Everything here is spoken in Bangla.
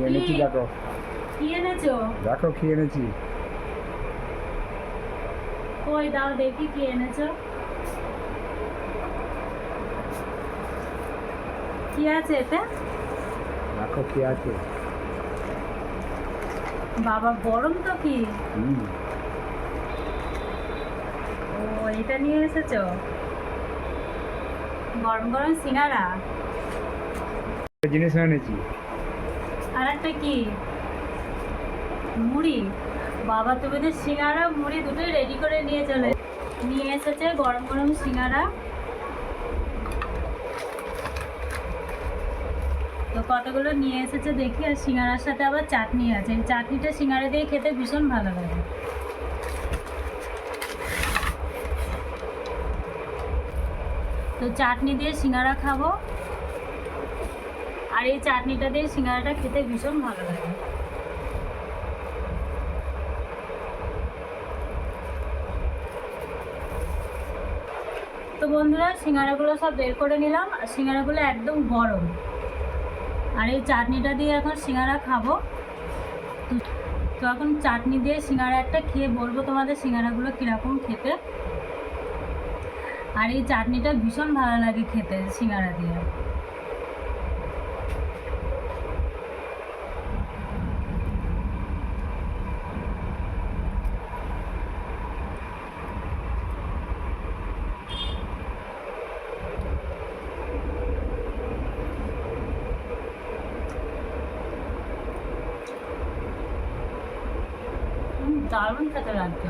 কি এনেছি দেখো। কি এনেছো? দেখো কি এনেছি। কই দাও দেখি কি এনেছো। কি আছে এতে? দেখো কি আছে। বাবা গরম তো কি? ও এটা নিয়ে এসেছ? গরম গরম সিঙ্গারা। জিনিস এনেছি। আর একটা কি? মুড়ি। বাবা তো সিঙ্গারা, মুড়ি দুটোই রেডি করে নিয়ে চলে। নিয়ে এসেছে গরম গরম সিঙ্গারা। তো কতগুলো নিয়ে এসেছে দেখি, আর সিঙ্গারার সাথে আবার চাটনি আছে। এই চাটনিটা সিঙ্গারা দিয়ে খেতে ভীষণ ভালো লাগে। তো চাটনি দিয়ে সিঙ্গারা খাব। আর এই চাটনিটা দিয়ে সিঙ্গারাটা খেতে ভীষণ ভালো লাগে। তো বন্ধুরা, সিঙ্গারাগুলো সব বের করে নিলাম। আর সিঙ্গারাগুলো একদম গরম। আর এই চাটনিটা দিয়ে এখন সিঙ্গারা খাব। তো- এখন চাটনি দিয়ে সিঙ্গারা একটা খেয়ে বলব তোমাদের সিঙ্গারাগুলো কীরকম খেতে। আর এই চাটনিটা ভীষণ ভালো লাগে খেতে, সিঙ্গারা দিয়ে। দারুণ খেতে লাগছে